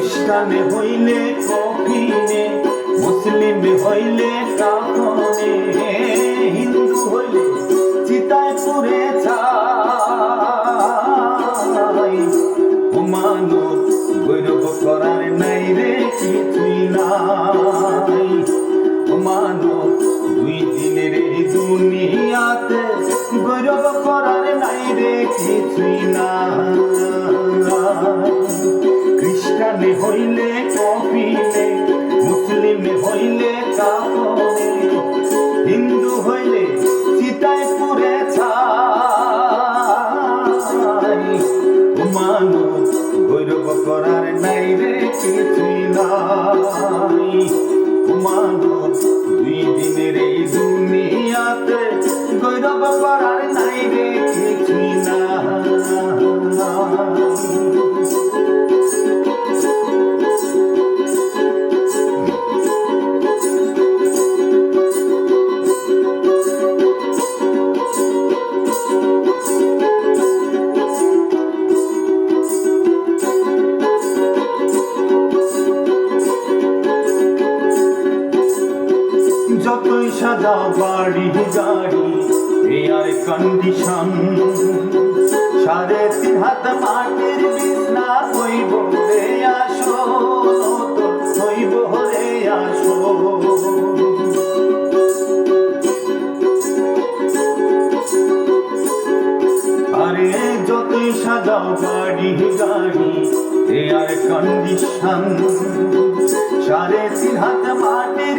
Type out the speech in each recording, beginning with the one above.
খ্রিস্টানে হইলে কফিনে মুসলিম হইলে কাফনে। হিন্দু হইলে চিতায় পুরে ছাই খ্রিস্টানে হইলে কপিলে মুসলিমে হইলে কাপনে হিন্দু হইলে চিতায় পুরে গৌরব করার নাই রে কিছুই দুই দিনের এই দুনিয়াতে গৌরব করার নাই রে যতই সাজাও বাড়ি গাড়ি এয়ার কন্ডিশন সাড়ে তিন হাত মাটির বিছনা হইব বাড়ি গাড়ি এয়ার কন্ডিশন সাড়ে তিন হাত মাটির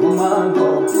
ও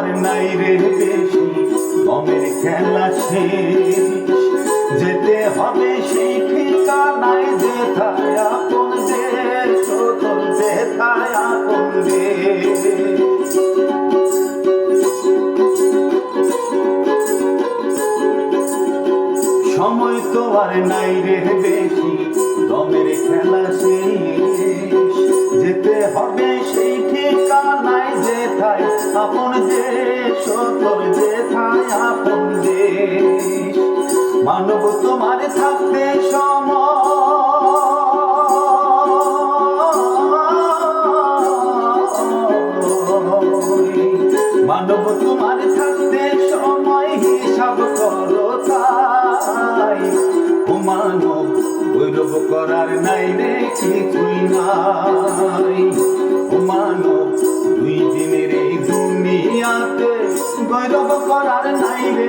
আর নাই রে বেশি গমের খেলা শেষ। যেতে হবে সেই ঠিকানায় দেশ দেশ। সময় তো আর নাই রে বেশি, দমের খেলা শেষ। যেতে হবে সেই ঠিকানায় যেথায় আপন দেশ তোর যেথায় আপন দেশ মানব তোমার থাকতে সময়। মানব তোমার থাকতে সময়, হিসাব করো তাই। ও মানব করার নাই রে কিছুই গৌরব করার নাই রে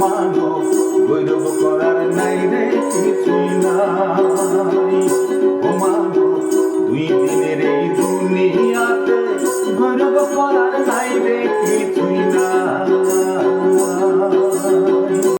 মানব গৌরব করার নাই রে কিছুই নাই। ও মানব দুই দিনের এই দুনিয়াতে গৌরব করার নাই